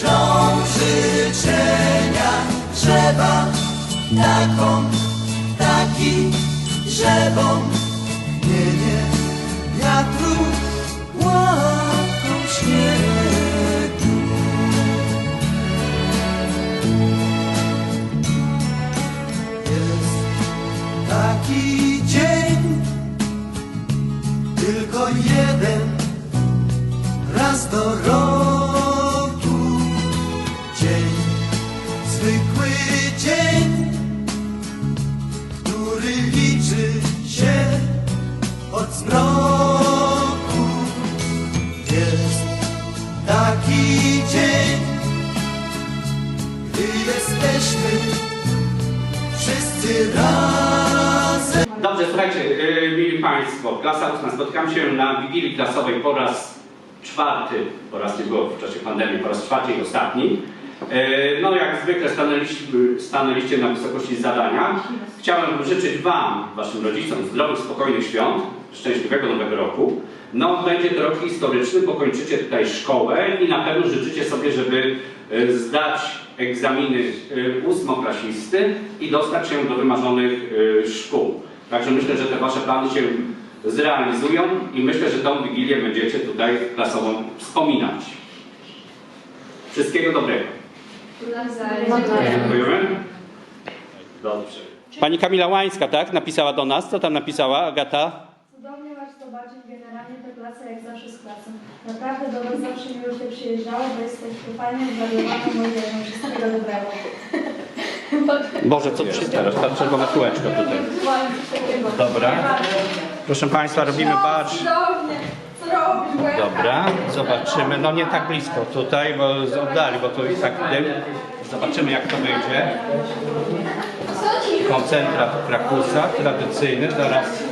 ślą życzenia. Drzewa, taką, taki, drzewom, nie, nie, wiatru, łapką śniegu. Jest taki dzień, tylko jeden raz do roku. Zmroku. Jest taki dzień, gdy jesteśmy wszyscy razem. Dobrze, słuchajcie, yy, mili Państwo, klasa ósma, spotykam się na Wigilii Klasowej po raz czwarty, po raz nie było w czasie pandemii, po raz czwarty i ostatni. Yy, No jak zwykle stanęliście, stanęliście na wysokości zadania. Chciałem życzyć Wam, Waszym rodzicom zdrowych, spokojnych świąt, szczęśliwego Nowego Roku. No będzie to rok historyczny, bo kończycie tutaj szkołę i na pewno życzycie sobie, żeby yy, zdać egzaminy yy, ósmoklasisty i dostać się do wymarzonych yy, szkół. Także myślę, że te Wasze plany się zrealizują i myślę, że tą Wigilię będziecie tutaj klasową wspominać. Wszystkiego dobrego. Dziękujemy. Dobrze. Pani Kamila Łańska, tak? Napisała do nas. Co tam napisała Agata? Generalnie tę klasę jak zawsze z klasą. Naprawdę do Was zawsze miło się przyjeżdżało, bo jesteście fajnie zwariowane, młodzieżą. Wszystkiego dobrego. Boże, co trzy teraz? Ta czerwone kółeczko tutaj. Dobra. Proszę Państwa, robimy badż. Cudownie! Co robisz? Bo ja Dobra, zobaczymy. No nie tak blisko tutaj, bo z oddali, bo tu i tak dym. Zobaczymy jak to wyjdzie. Koncentrat Krakusa, tradycyjny, zaraz.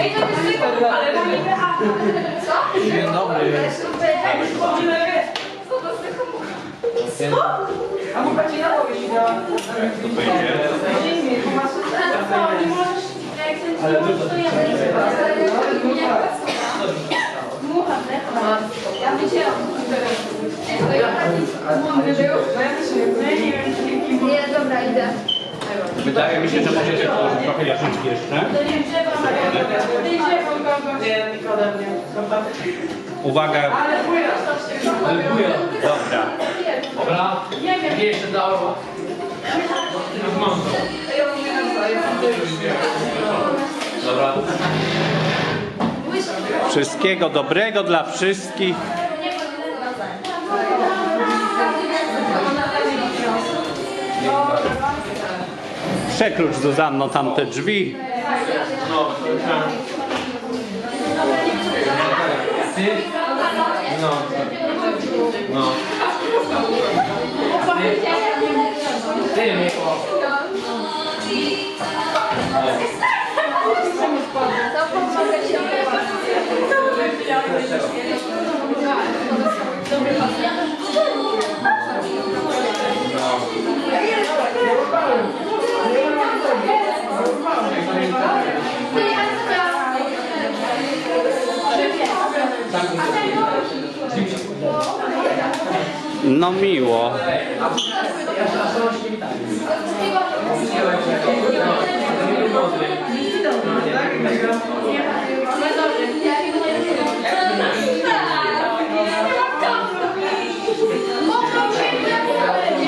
Ej, to jest tylko, ale niby a. Co? Dzień dobry. Co to z tego Co? A mucha ci na głowie siedziała. Jak to wyjdzie. Zimnie, bo masz Ale co, nie możesz... Jak ten ci możesz, to ja będę... Mucha, Ja wiedziałam. mądry był, bo ja też nie wiem. Wydaje mi się, że położyć trochę jeszcze. Uwaga, Ale dobra. Dobra. Nie jeszcze. Dobra. Wszystkiego dobrego dla wszystkich. Przeklucz Zuzanno tamte drzwi. No? No. No miło.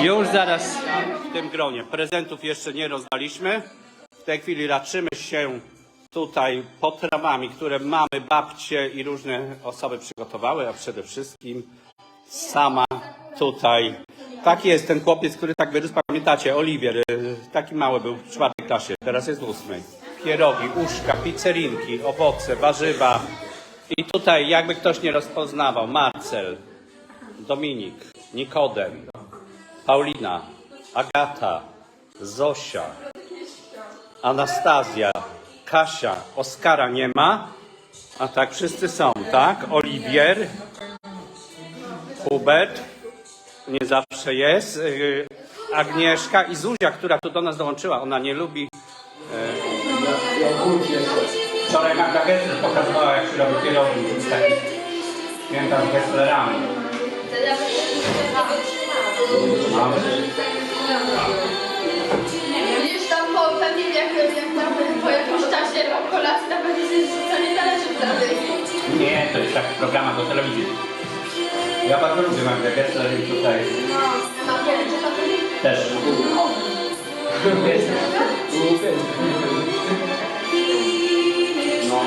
Już zaraz w tym gronie. Prezentów jeszcze nie rozdaliśmy. W tej chwili raczymy się tutaj potrawami, które mamy, babcie i różne osoby przygotowały, a przede wszystkim sama tutaj. Taki jest ten chłopiec, który tak wyrósł, pamiętacie, Oliwier, y, taki mały był w czwartej klasie, teraz jest w ósmej. Pierogi, uszka, pizzerinki, owoce, warzywa, I tutaj, jakby ktoś nie rozpoznawał, Marcel, Dominik, Nikodem, Paulina, Agata, Zosia, Anastazja, Kasia, Oskara nie ma, a tak wszyscy są, tak? Oliwier, Hubert, nie zawsze jest, yy, Agnieszka i Zuzia, która tu do nas dołączyła, ona nie lubi Wczoraj Magda Gessler pokazywała, jak się robi kierownik z takich święta z Gesslerami. Mamy. Widzisz tam po pewnie jak, jak tam po jakimś czasie po kolacji tam będzie się rzucanie talerzy wtedy. Nie, to jest taki program do telewizji. Ja bardzo lubię Magdę Gessler i tutaj No, też. No.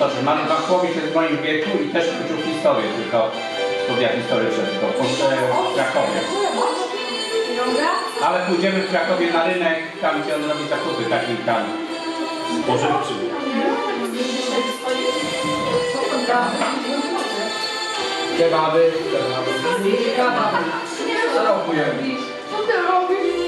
No że Marek Wachłowicz jest w moim wieku i też uczył historię, tylko studia historyczne, tylko w Krakowie. Ale pójdziemy w Krakowie na rynek, tam gdzie on robi zakupy taki tam spożywczy. Kebaby. Kebaby. Zarobujemy. Co ty robisz?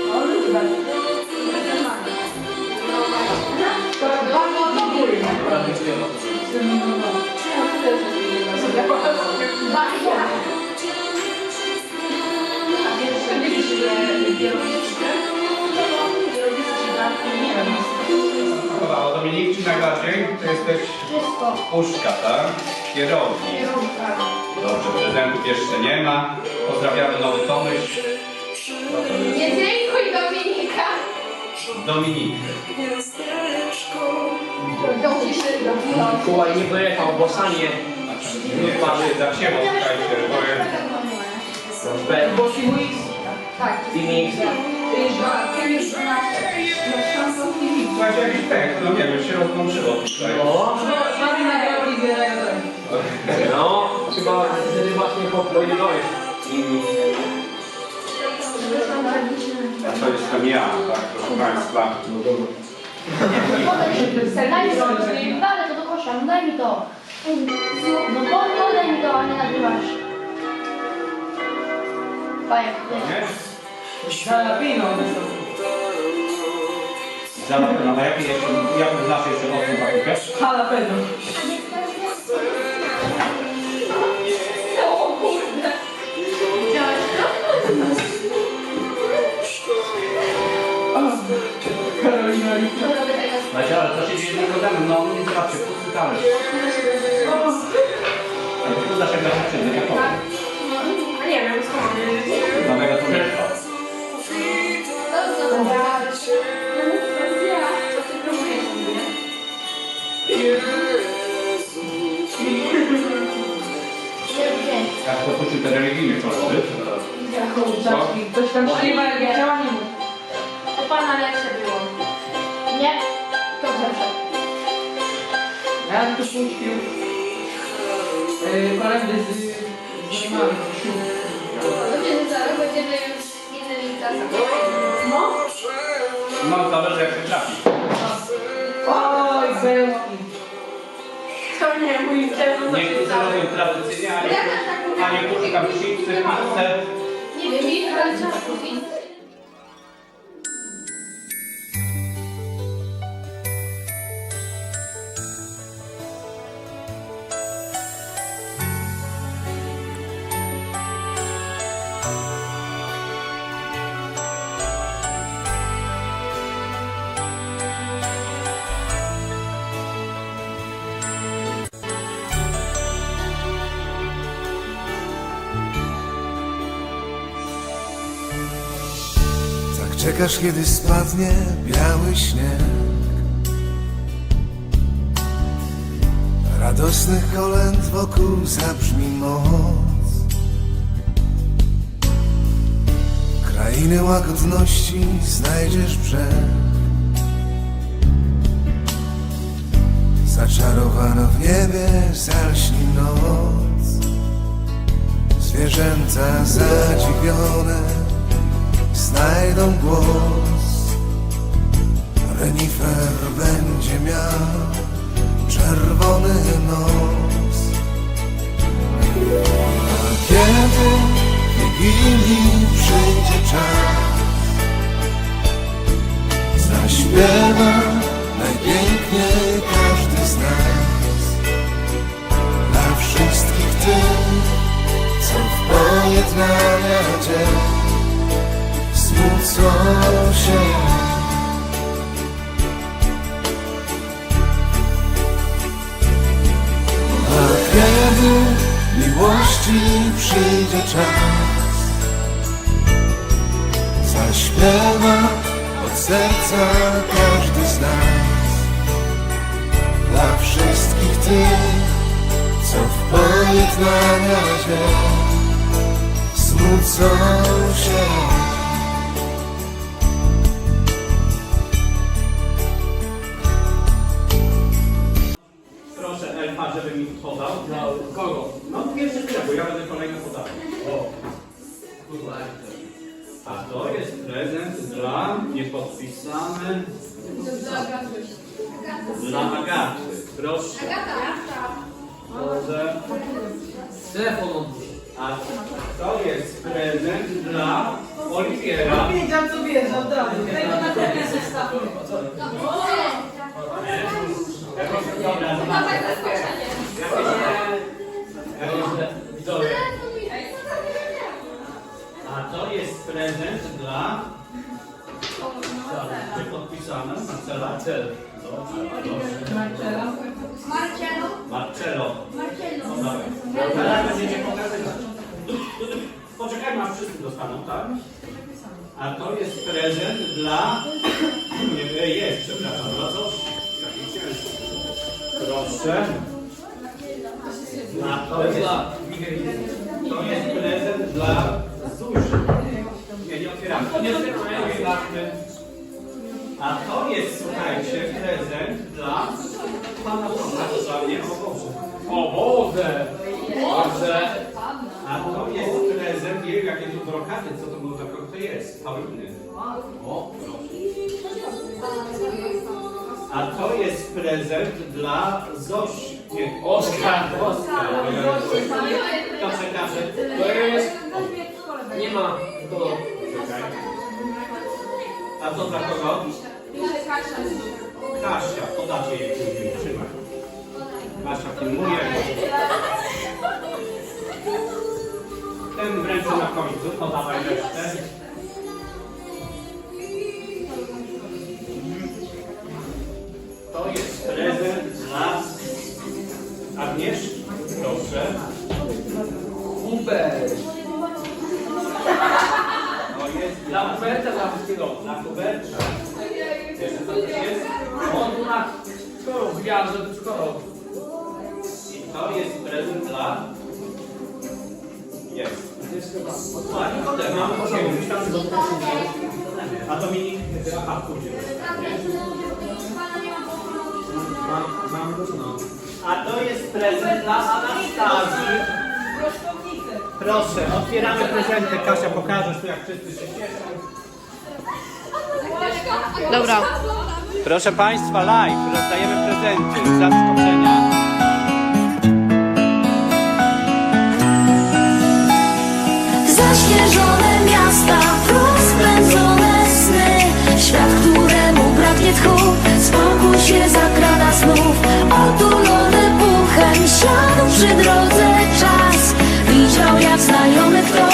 Dominik, czy najbardziej? To jesteś puszka, tak? Kierownik. Dobrze, prezentów jeszcze nie ma. Pozdrawiamy nowy pomyśl. No to jest Nie dziękuj Dominika. Dominik. Kuba nie pojechał, bo sanie. Nie patrzę za siebie, słuchajcie, bo jest... Bo Phoenix. Tak. Phoenix. Słuchajcie, jakiś tekst, no nie wiem, się rozłączyło tutaj. No. No, chyba wtedy właśnie popojedynałeś inni. A to jestem ja, tak, proszę Państwa. Daj mi to, ale to do kosza, no daj mi to. No to, to daj mi to, a nie nagrywasz. Bajek, Nie? Jalapeno. Zaraz, no jeszcze, ja bym znasz jeszcze mocną patykę? Jalapeno. O się mikrofonem? No nie zobaczcie, pusty talerz. Ale to dlaczego na dziewczyny, jak powiem? A nie wiem, skąd. Nowego człowieka. Co ty promujesz mnie? Jak to puścił te religijne koszty? Coś tam śliwa, jak chciała, nie mów. To pana lepsze było. Nie? Ja bym tu puścił yy, kolendy z, z Niemami. Dobrze, że zaraz będziemy już innymi klasami. No. No, zależy jak się trafi. Oj, bełki. To nie mój temat. Niektórzy robią tradycyjnie, a niektórzy, a niektórzy tam chipsy, pizzę. Nie wiem, ale trzeba kupić. Czekasz, kiedy spadnie biały śnieg. Radosnych kolęd wokół zabrzmi moc. Krainy łagodności znajdziesz brzeg Zaczarowano w niebie zalśni noc. Zwierzęta zadziwione znajdą głos. Renifer będzie miał czerwony nos. A kiedy Wigilii przyjdzie czas Zaśpiewa najpiękniej każdy z nas. Dla wszystkich tych, co w pojednania Się A kiedy miłości przyjdzie czas Zaśpiewa od serca każdy z nas. Dla wszystkich tych, co w pojednania dzień Smucą się pierwszy chwilę, bo ja będę kolejny. O. Kurwa. A to jest prezent dla niepodpisany dla Agaty. Proszę. Może. Telefon on. A to jest prezent dla Oliwiera. Wiedział co wiedział, dobra. Tego na koniec zostawię. Dobra, A to jest prezent dla niepodpisany Marcela. Cel. Marcela. Marcelo. No dawaj. Teraz będziecie pokazywać. Poczekajmy, aż wszyscy dostaną, tak? A to jest prezent dla... Nie, jest, przepraszam, dla ciężki. Proszę. Pana Tomasza dla mnie. O Boże. O Boże! Dobrze. A to jest prezent, nie wiem jakie tu brokaty, co to było za kogo to jest? Pauliny. O, proszę. A to jest prezent dla Zosi. Nie, Oskar. Oskar. To przekażę. To jest... Nie ma. To... Czekaj. A to dla kogo? Kasia, podacie jej później, trzymaj. Kasia filmuje. Ten w ręce na końcu, podawaj resztę. Jest prezent dla Anastazji. Proszę, otwieramy prezenty. Kasia, pokażesz tu, jak wszyscy się cieszą. Dobra. Proszę Państwa, live rozdajemy prezenty z zaskoczenia. Zaśnieżone miasta, rozpędzone sny Świat, któremu braknie tchu Spokój się zakrada znów Otulony Siadł przy drodze czas. Widział jak znajomy ktoś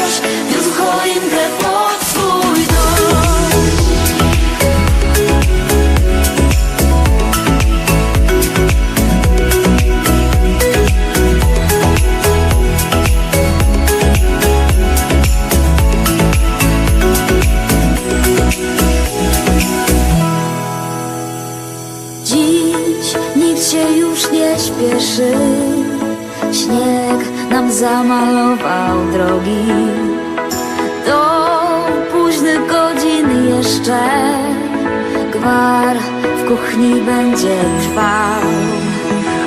w kuchni będzie trwał.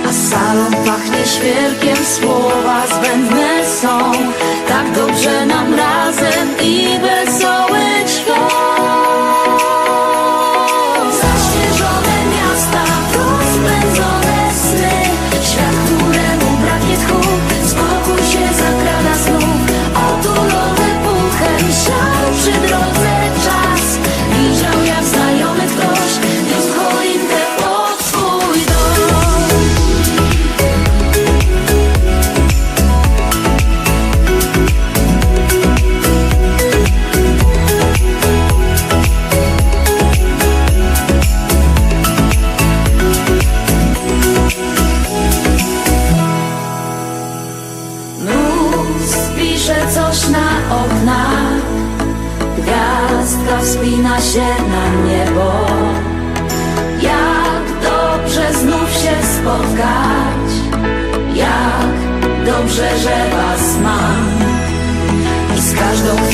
A salon pachnie świerkiem, słowa zbędne są. Tak dobrze nam razem i wesoły świąt Zaśnieżone miasta, rozpędzone sny. Świat, któremu braknie tchu, spokój się zakrada znów. Otulone puchem, siał przy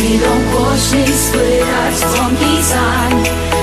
we don't wash and split our funky sign.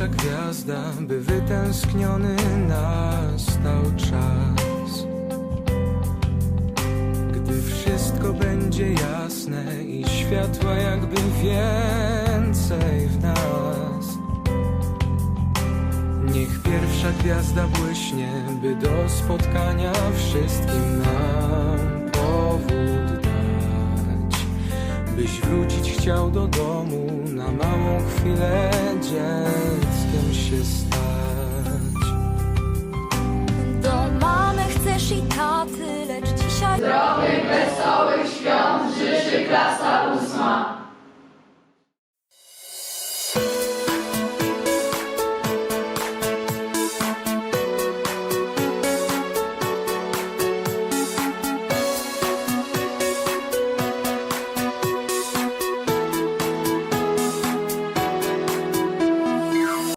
najbliższa gwiazda, by wytęskniony nastał czas. Gdy wszystko będzie jasne i światła jakby więcej w nas. Niech pierwsza gwiazda błyśnie, by do spotkania wszystkim nam powód. Byś wrócić chciał do domu Na małą chwilę dzieckiem się stać. Do mamy chcesz i taty, lecz dzisiaj... Zdrowych, wesołych świąt życzy klasa ósma.